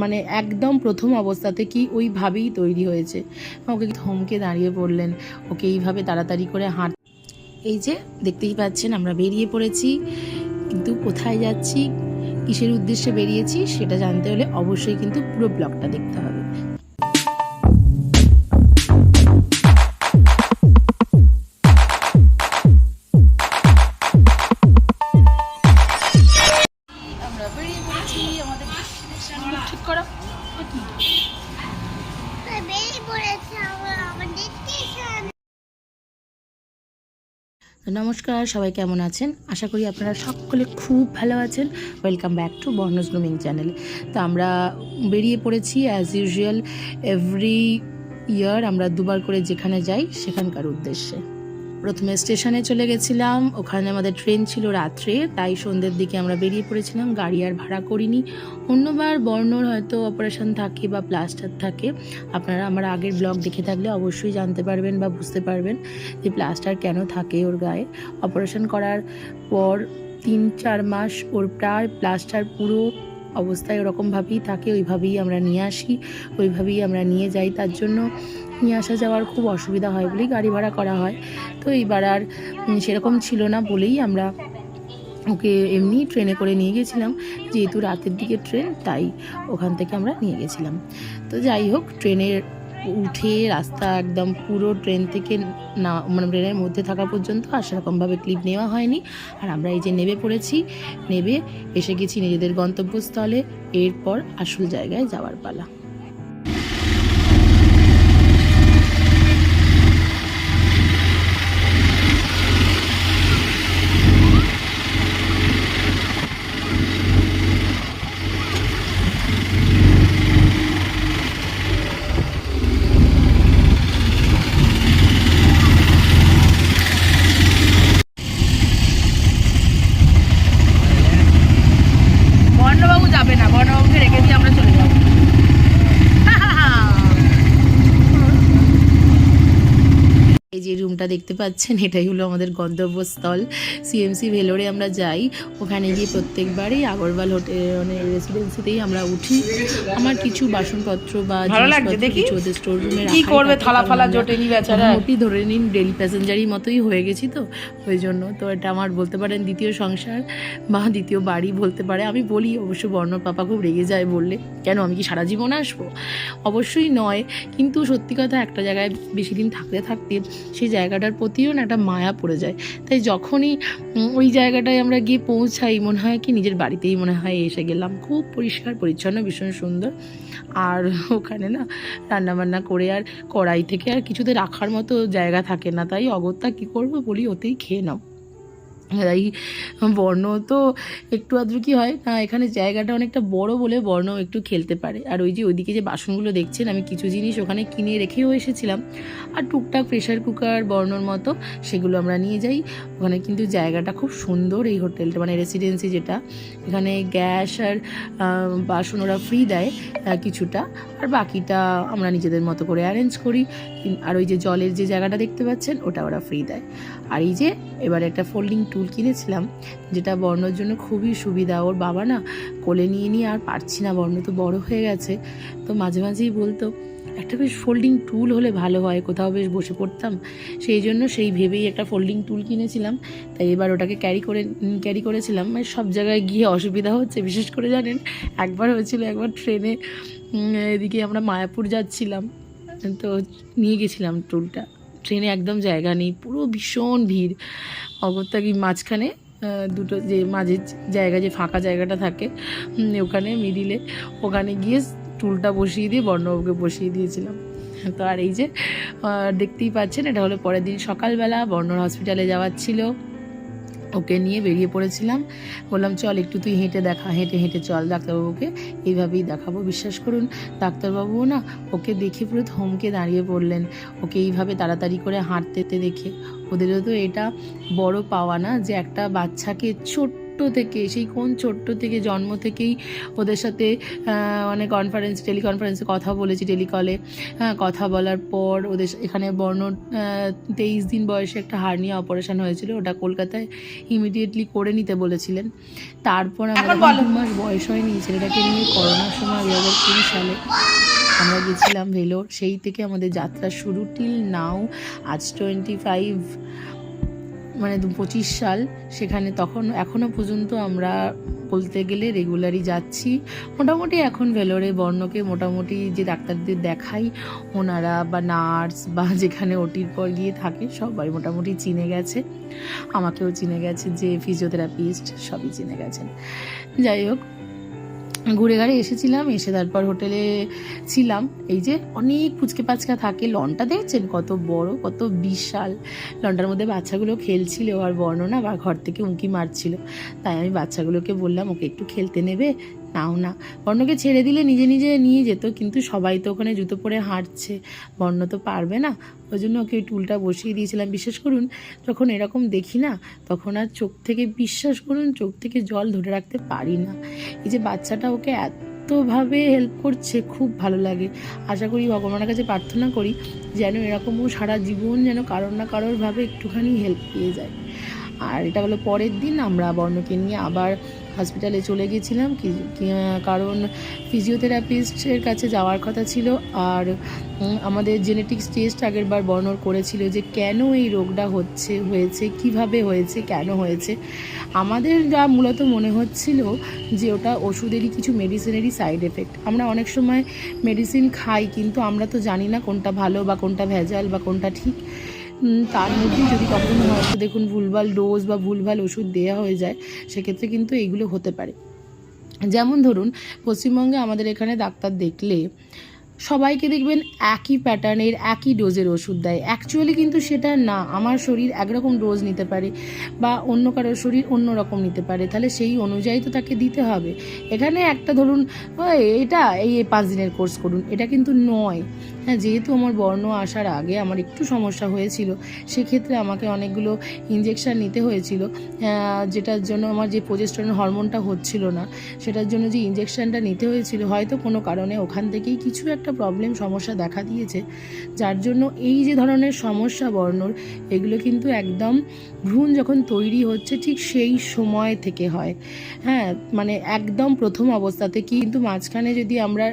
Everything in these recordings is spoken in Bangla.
মানে একদম প্রথম অবস্থা থেকেই ওইভাবেই তৈরি হয়েছে। ওকে থমকে দাঁড়িয়ে পড়লেন ওকে এইভাবে তাড়াতাড়ি করে হাঁট এই যে দেখতেই পাচ্ছেন আমরা বেরিয়ে পড়েছি, কিন্তু কোথায় যাচ্ছি, কিসের উদ্দেশ্যে বেরিয়েছি সেটা জানতে হলে অবশ্যই কিন্তু পুরো ব্লগটা দেখতে হবে। নমস্কার, সবাই কেমন আছেন? আশা করি আপনারা সকলে খুব ভালো আছেন। ওয়েলকাম ব্যাক টু বর্ণজ গ্রুমিং চ্যানেল তো আমরা বেরিয়ে পড়েছি অ্যাজ ইউজুয়াল এভরি ইয়ার আমরা দুবার করে যেখানে যাই, সেখানকার উদ্দেশ্যে। প্রথমে স্টেশনে চলে গেছিলাম। ওখানে আমাদের ট্রেন ছিল রাত্রে, তাই সন্ধ্যের দিকে আমরা বেরিয়ে পড়েছিলাম। গাড়ি আর ভাড়া করিনি। অন্যবার বর্ণর হয়তো অপারেশন থাকে বা প্লাস্টার থাকে। আপনারা আমার আগের ব্লগ দেখে থাকলে অবশ্যই জানতে পারবেন বা বুঝতে পারবেন যে প্লাস্টার কেন থাকে ওর গায়ে। অপারেশন করার পর তিন চার মাস ওর প্রায় প্লাস্টার পুরো অবস্থায় ওরকমভাবেই তাকে ওইভাবেই আমরা নিয়ে আসি, ওইভাবেই আমরা নিয়ে যাই। তার জন্য নিয়ে আসা যাওয়ার খুব অসুবিধা হয় বলেই গাড়ি ভাড়া করা হয়। তো এইবার আর সেরকম ছিল না বলেই আমরা ওকে এমনি ট্রেনে করে নিয়ে গেছিলাম। যেহেতু রাতের দিকে ট্রেন, তাই ওখান থেকে আমরা নিয়ে গেছিলাম। তো যাই হোক, ট্রেনের উঠে রাস্তা একদম পুরো ট্রেন থেকে না মানে ট্রেনের মধ্যে থাকা পর্যন্ত আর সেরকমভাবে ক্লিপ নেওয়া হয়নি। আর আমরা এই যে নেবে পড়েছি নেবে এসে গেছি নিজেদের গন্তব্যস্থলে। এরপর আসল জায়গায় যাওয়ার পালা বর্ণবাবু যাবে না বর্ণবাবুকে রেখে দিয়ে আমরা চলে যাব এই যে রুমটা দেখতে পাচ্ছেন এটাই হলো আমাদের গন্তব্যস্থল। সিএমসি ভেলোরে আমরা যাই ওখানে গিয়ে প্রত্যেকবারই আগরওয়াল হোটেল মানে রেসিডেন্সিতেই আমরা উঠি। আমার কিছু বাসনপত্র বা। কিছু ওদের স্টোর রুমে কি করবে থালা ফালা জোটেনি বেচারা? মোটামুটি ধরে নিন ডেলি প্যাসেঞ্জারই মতোই হয়ে গেছি তো ওই জন্য। তো এটা আমার বলতে পারেন দ্বিতীয় সংসার বা দ্বিতীয় বাড়ি বলতে পারে। আমি বলি অবশ্য বর্ণর পাপা খুব রেগে যায় বললে কেন আমি কি সারা জীবন আসব? অবশ্যই নয় কিন্তু সত্যি কথা একটা জায়গায় বেশি দিন থাকতে থাকতে সেই জায়গাটার প্রতিও না একটা মায়া পড়ে যায়। তাই যখনই ওই জায়গাটায় আমরা গিয়ে পৌঁছাই, মনে হয় কি নিজের বাড়িতেই মনে হয় এসে গেলাম। খুব পরিষ্কার, পরিচ্ছন্ন, ভীষণ সুন্দর। আর ওখানে না রান্নাবান্না করে আর কড়াই থেকে আর কিছুতে রাখার মতো জায়গা থাকে না। তাই অগত্যা কী করব বলি, ওতেই খেয়ে নাও। তাই বর্ণ তো একটু আদ্র কি হয়? না, এখানে জায়গাটা অনেকটা বড় বলে বর্ণ একটু খেলতে পারে। আর ওই যে ওইদিকে যে বাসনগুলো দেখছেন, আমি কিছু জিনিস ওখানে কিনে রেখেও এসেছিলাম। আর টুকটাক প্রেশার কুকার বর্ণর মতো, সেগুলো আমরা নিয়ে যাই। ওখানে কিন্তু জায়গাটা খুব সুন্দর এই হোটেলটা মানে রেসিডেন্সি যেটা। এখানে গ্যাস আর বাসন ওরা ফ্রি দেয় কিছুটা। আর বাকিটা আমরা নিজেদের মতো করে অ্যারেঞ্জ করি। আর ওই যে জলের যে জায়গাটা দেখতে পাচ্ছেন, ওটা ওরা ফ্রি দেয়। আর এই যে এবার একটা ফোল্ডিং টুল কিনেছিলাম, যেটা বর্ণর জন্য খুবই সুবিধা। ওর বাবা না কোলে নিয়ে নিয়ে আর পারছি না, বর্ণ তো বড় হয়ে গেছে। তো মাঝে মাঝেই বলতো, একটা বেশ ফোল্ডিং টুল হলে ভালো হয়, কোথাও বেশ বসে পড়তাম। সেই জন্য সেই ভেবেই একটা ফোল্ডিং টুল কিনেছিলাম। তাই এবার ওটাকে ক্যারি করে ক্যারি করেছিলাম। মানে সব জায়গায় গিয়ে অসুবিধা হচ্ছে, বিশেষ করে জানেন, একবার হয়েছিল একবার ট্রেনে এদিকে আমরা মায়াপুর যাচ্ছিলাম। তো নিয়ে গেছিলাম টুলটা ট্রেনে একদম জায়গা নেই, পুরো ভীষণ ভিড়। অগত্যা কি মাঝখানে দুটো যে মাঝের জায়গা যে ফাঁকা জায়গাটা থাকে ওখানে মিডিলে ওখানে গিয়ে টুলটা বসিয়ে দিয়ে বর্ণবাবুকে বসিয়ে দিয়েছিলাম। তো আর এই যে দেখতেই পাচ্ছেন, এটা হলো পরের দিন সকালবেলা, বর্ণর হসপিটালে যাওয়ার ছিল। ওকে নিয়ে বেরিয়ে পড়েছিলাম। বললাম, চল একটু তুই হেঁটে দেখা, হেঁটে হেঁটে চল ডাক্তারবাবুকে। এইভাবেই দেখাবো, বিশ্বাস করুন। ডাক্তারবাবুও না ওকে দেখে পুরো থমকে দাঁড়িয়ে পড়লেন। ওকে এইভাবে তাড়াতাড়ি করে হাঁটতে দেখে। ওদেরও তো এটা বড় পাওয়া না যে একটা বাচ্চাকে ছোট্ট ছোট্ট থেকে সেই কোন ছোট্ট থেকে জন্ম থেকেই ওদের সাথে মানে কনফারেন্স টেলিকনফারেন্সে কথা বলেছি টেলিকলে হ্যাঁ কথা বলার পর ওদের এখানে বর্ণ তেইশ দিন বয়সে একটা হার্নিয়া অপারেশন হয়েছিল ওটা কলকাতায় ইমিডিয়েটলি করে নিতে বলেছিলেন। তারপর আমরা। দু মাস বয়স হয়নি ছেলেটাকে নিয়ে করোনার সময় দু হাজার কুড়ি সালে আমরা গেছিলাম ভেলোর। সেই থেকে আমাদের যাত্রা শুরু টিল নাও আজ টোয়েন্টি ফাইভ মানে দু পঁচিশ সাল, সেখানে তখন এখনও পর্যন্ত আমরা বলতে গেলে রেগুলারই যাচ্ছি। মোটামুটি এখন ভেলোরে বর্ণকে মোটামুটি যে ডাক্তারদের দেখাই, ওনারা বা নার্স বা যেখানে ওটির পর গিয়ে থাকে, সবাই মোটামুটি চিনে গেছে। আমাকেও চিনে গেছে যে ফিজিওথেরাপিস্ট সবই চিনে গেছেন। যাই হোক ঘুরে ঘাড়ে এসেছিলাম, এসে তারপর হোটেলে ছিলাম। এই যে অনেক পুচকে পাচকা থাকে, লনটা দেখছেন? কত বড়, কত বিশাল। লনটার মধ্যে বাচ্চাগুলো খেলছিল, আর বর্ণনা বা ঘর থেকে উঁকি মারছিল। তাই আমি বাচ্চাগুলোকে বললাম, ওকে একটু খেলতে নেবে? নাও না। বর্ণকে ছেড়ে দিলে নিজে নিজে নিয়ে যেত, কিন্তু সবাই তো ওখানে জুতো পরে হাঁটছে। বর্ণ তো পারবে না। ওই জন্য ওকে টুলটা বসিয়ে দিয়েছিলাম। বিশ্বাস করুন, যখন এরকম দেখি না, তখন আর চোখ থেকে বিশ্বাস করুন, চোখ থেকে জল ধরে রাখতে পারি না। এই যে বাচ্চাটা ওকে এতভাবে হেল্প করছে, খুব ভালো লাগে। আশা করি ভগবানের কাছে প্রার্থনা করি, যেন এরকম ও সারা জীবন যেন কারোর না কারোর ভাবে একটুখানি হেল্প পেয়ে যায়। আর এটা হলো পরের দিন, আমরা বর্ণকে নিয়ে আবার হসপিটালে চলে গেছিলাম। কারণ ফিজিওথেরাপিস্টের কাছে যাওয়ার কথা ছিল। আর আমাদের জেনেটিক্স টেস্ট আগের বার বর্ণর করেছিল যে কেন এই রোগটা হচ্ছে, হয়েছে, কীভাবে হয়েছে, কেন হয়েছে। আমাদের যা মূলত মনে হচ্ছিল যে ওটা ওষুধেরই কিছু মেডিসিনেরই সাইড এফেক্ট আমরা অনেক সময় মেডিসিন খাই, কিন্তু আমরা তো জানি না কোনটা ভালো বা কোনটা ভেজাল বা কোনটা ঠিক। তার মধ্যেই যদি কখনো হয়তো দেখুন ভুলভাল ডোজ বা ভুলভাল ওষুধ দেওয়া হয়ে যায়, সেক্ষেত্রে কিন্তু এইগুলো হতে পারে। যেমন ধরুন, পশ্চিমবঙ্গে আমাদের এখানে ডাক্তার দেখলে সবাইকে দেখবেন একই প্যাটার্নের একই ডোজের ওষুধ দেয়। অ্যাকচুয়ালি কিন্তু সেটা না, আমার শরীর একরকম ডোজ নিতে পারে বা অন্য কারোর শরীর অন্য রকম নিতে পারে। তাহলে সেই অনুযায়ী তো তাকে দিতে হবে। এখানে একটা ধরুন এটা, এই পাঁচ দিনের কোর্স করুন, এটা কিন্তু নয়। হ্যাঁ যেহেতু আমার বর্ণ আসার আগে আমার একটু সমস্যা হয়েছিল, সেক্ষেত্রে আমাকে অনেকগুলো ইঞ্জেকশন নিতে হয়েছিল। যেটার জন্য আমার যে প্রজেস্টরন হরমোনটা হচ্ছিল না, সেটার জন্য যে ইঞ্জেকশনটা নিতে হয়েছিল, হয়তো কোনো কারণে ওখান থেকেই কিছু একটা প্রবলেম সমস্যা দেখা দিয়েছে। যার জন্য এই যে ধরনের সমস্যা বর্ণর, এগুলো কিন্তু একদম ভ্রূণ যখন তৈরি হচ্ছে, ঠিক সেই সময় থেকে হয়। হ্যাঁ মানে একদম প্রথম অবস্থাতে কিন্তু মাঝখানে যদি আমরা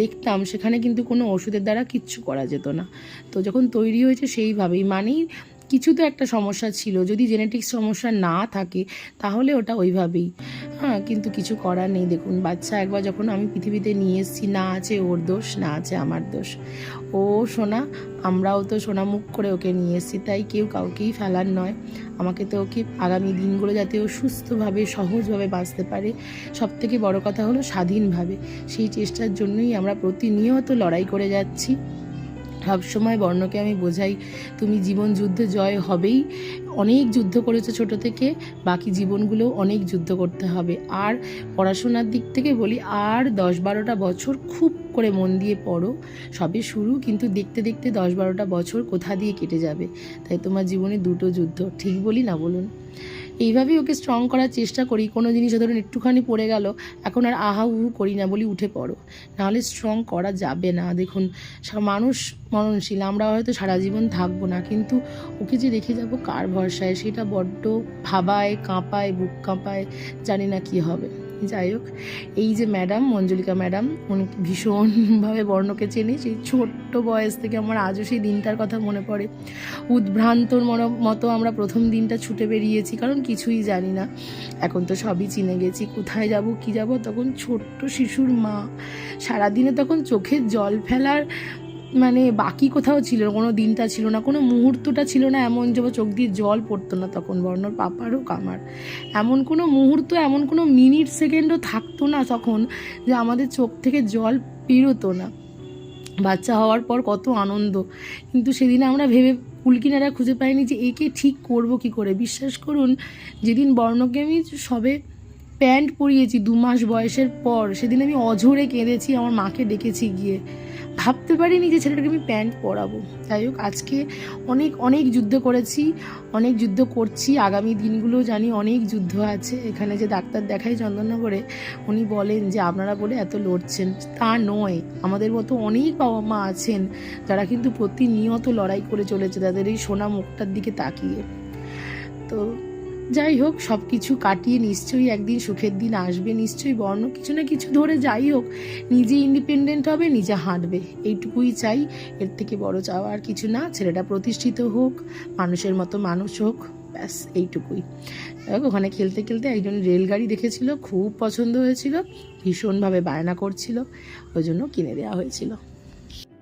দেখতাম, সেখানে কিন্তু কোনো ওষুধের দ্বারা কিচ্ছু করা যেত না। তো যখন তৈরি হয়েছে সেইভাবেই, মানেই কিছু তো একটা সমস্যা ছিল। যদি জেনেটিক্স সমস্যা না থাকে, তাহলে ওটা ওইভাবেই। হ্যাঁ কিন্তু কিছু করার নেই। দেখুন, বাচ্চা একবার যখন আমি পৃথিবীতে নিয়ে এসেছি, না আছে ওর দোষ, না আছে আমার দোষ। ও সোনা, আমরাও তো সোনা মুখ করে ওকে নিয়ে এসেছি, তাই কেউ কাউকেই ফেলার নয়। আমাকে তো ওকে আগামী দিনগুলো যাতে ও সুস্থভাবে, সহজভাবে বাঁচতে পারে। সব থেকে বড় কথা হলো স্বাধীনভাবে। সেই চেষ্টার জন্যই আমরা প্রতিনিয়ত লড়াই করে যাচ্ছি। সবসময় বর্ণকে আমি বোঝাই, তুমি জীবন যুদ্ধে জয় হবেই। অনেক যুদ্ধ করেছ ছোট থেকে, বাকি জীবনগুলো অনেক যুদ্ধ করতে হবে। আর পড়াশোনার দিক থেকে বলি, আর দশ বারোটা বছর খুব করে মন দিয়ে পড়ো। সবে শুরু, কিন্তু দেখতে দেখতে দশ বারোটা বছর কোথা দিয়ে কেটে যাবে? তাই তোমার জীবনে দুটো যুদ্ধ, ঠিক বলি না বলুন? এইভাবেই ওকে স্ট্রং করার চেষ্টা করি। কোনো জিনিস ধরুন একটুখানি পড়ে গেল, এখন আর আহা উহু করি না বলি উঠে পড়ো। নাহলে স্ট্রং করা যাবে না। দেখুন মানুষ মরণশীল, আমরা হয়তো সারা জীবন থাকব না, কিন্তু ওকে যে রেখে যাব কার ভরসায়? সেটা বড্ড ভাবায়, কাঁপায়, বুক কাঁপায়, জানি না কী হবে। যাই হোক, এই যে ম্যাডাম, মঞ্জুলিকা ম্যাডাম, উনি ভীষণভাবে বর্ণকে চেনে, সেই ছোট্ট বয়স থেকে আমার আজও সেই দিনটার কথা মনে পড়ে। উদ্ভ্রান্তর মতো আমরা প্রথম দিনটা ছুটে বেরিয়েছি, কারণ কিছুই জানি না। এখন তো সবই চিনে গেছি, কোথায় যাব, কি যাব, তখন ছোট্ট শিশুর মা সারাদিনে তখন চোখের জল ফেলার মানে বাকি কোথাও ছিল কোনো দিনটা ছিল না, কোনো মুহূর্তটা ছিল না, এমন যে চোখ দিয়ে জল পড়তো না তখন, বর্ণর পাপার হোক আমার। এমন কোনো মুহূর্ত, এমন কোনো মিনিট, সেকেন্ডও থাকতো না তখন যে আমাদের চোখ থেকে জল পেরোতো না। বাচ্চা হওয়ার পর কত আনন্দ। কিন্তু সেদিন আমরা ভেবে কুলকিনারা খুঁজে পাইনি যে একে ঠিক করব কি করে। বিশ্বাস করুন, যেদিন বর্ণকে আমি সবে প্যান্ট পরিয়েছি দু মাস বয়সের পর, সেদিন আমি অঝরে কেঁদেছি, আমার মাকে ডেকেছি গিয়ে। ভাবতে পারিনি যে ছেলেটাকে আমি প্যান্ট পরাবো। যাই হোক, আজকে অনেক অনেক যুদ্ধ করেছি, অনেক যুদ্ধ করছি। আগামী দিনগুলো জানি অনেক যুদ্ধ আছে। এখানে যে ডাক্তার দেখাই চন্দননগরে, উনি বলেন যে আপনারা বলে এত লড়ছেন। তা নয়। আমাদের মতো অনেক বাবা মা আছেন যারা কিন্তু প্রতিনিয়ত লড়াই করে চলেছে তাদের এই সোনা মুখটার দিকে তাকিয়ে। তো যাই হোক সব কিছু কাটিয়ে নিশ্চয়ই একদিন সুখের দিন আসবে, নিশ্চয়ই বর্ণ কিছু না কিছু ধরে যাই হোক, নিজে ইন্ডিপেন্ডেন্ট হবে, নিজে হাঁটবে, এইটুকুই চাই। এর থেকে বড় চাওয়া আর কিছু না, ছেলেটা প্রতিষ্ঠিত হোক, মানুষের মতো মানুষ হোক, ব্যাস, এইটুকুই। ওখানে খেলতে খেলতে একজন রেলগাড়ি দেখেছিল, খুব পছন্দ হয়েছিল, ভীষণভাবে বায়না করছিল, ওই জন্য কিনে দেওয়া হয়েছিল।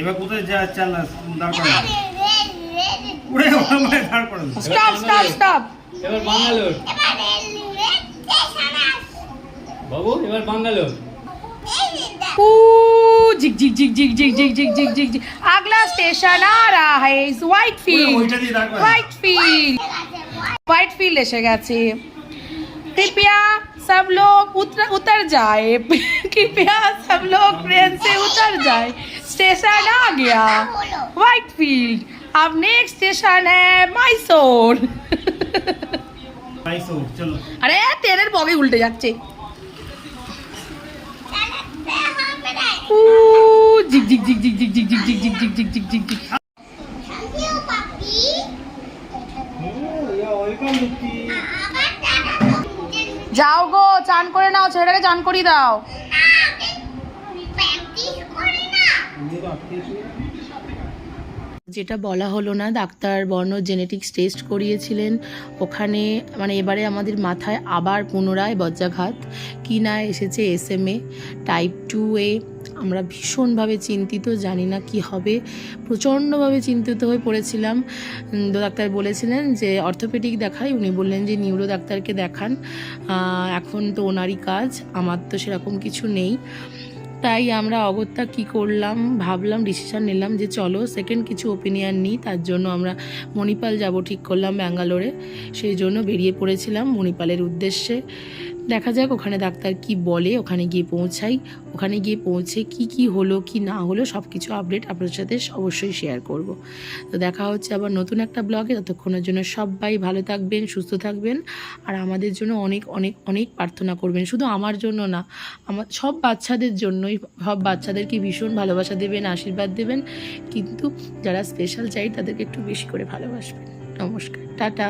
এবার কোথায় যা চাল দাঁড় করানো উড়ে ওখানে দাঁড় করানো। স্টপ স্টপ স্টপ এবার বাঙ্গালোর বাবু এবার Bangalore station white field white field white field এসে গেছে। कृपया सब लोग उतर जाए कृपया सब लोग ट्रेन से उतर जाए स्टेशन आ गया হলো व्हाइट फील्ड अब नेक्स्ट स्टेशन है मैसूर পাইছো চলো আরে ট্রেনের বগে উল্টে যাচ্ছে চালাতে হবে না ऊ जिग जिग जिग जिग जिग जिग जिग जिग जिग जिग जिग जिग जिग থ্যাংক ইউ পাপি ওয়েলকাম মুক্তি আবার টাটা যাও গো চান করে নাও ছেলেটাকে চান করিয়ে দাও যেটা বলা হলো না, ডাক্তার বর্ণ জেনেটিক্স টেস্ট করিয়েছিলেন। ওখানে মানে এবারে আমাদের মাথায় আবার পুনরায় বজ্রাঘাত। কি না এসেছে S M A type two এ আমরা ভীষণভাবে চিন্তিত, জানি না কি হবে। প্রচণ্ডভাবে চিন্তিত হয়ে পড়েছিলাম। ডাক্তার বলেছিলেন যে অর্থোপেডিক দেখাই উনি বললেন যে নিউরো ডাক্তারকে দেখান। এখন তো ওনারই কাজ, আমার তো সেরকম কিছু নেই। তাই আমরা অগত্যা কি করলাম? ভাবলাম ডিসিশন নিলাম যে চলো সেকেন্ড কিছু ওপিনিয়ন নিই। তার জন্য আমরা মণিপাল যাব ঠিক করলাম ব্যাঙ্গালোরে। সেই জন্য বেরিয়ে পড়েছিলাম মণিপালের উদ্দেশ্যে। দেখা যাক, ওখানে ডাক্তার কি বলে, ওখানে গিয়ে পৌঁছাই। ওখানে গিয়ে পৌঁছে কি কি হলো, কি না হলো সব কিছু আপডেট আপনাদের সাথে অবশ্যই শেয়ার করব। তো দেখা হচ্ছে আবার নতুন একটা ব্লগে ততক্ষণের জন্য সবাই ভালো থাকবেন, সুস্থ থাকবেন। আর আমাদের জন্য অনেক অনেক অনেক প্রার্থনা করবেন। শুধু আমার জন্য না, আমার সব বাচ্চাদের জন্যই, সব বাচ্চাদেরকে ভীষণ ভালোবাসা দেবেন, আশীর্বাদ দেবেন। কিন্তু যারা স্পেশাল চাই, তাদেরকে একটু বেশি করে ভালোবাসবেন। নমস্কার, টাটা।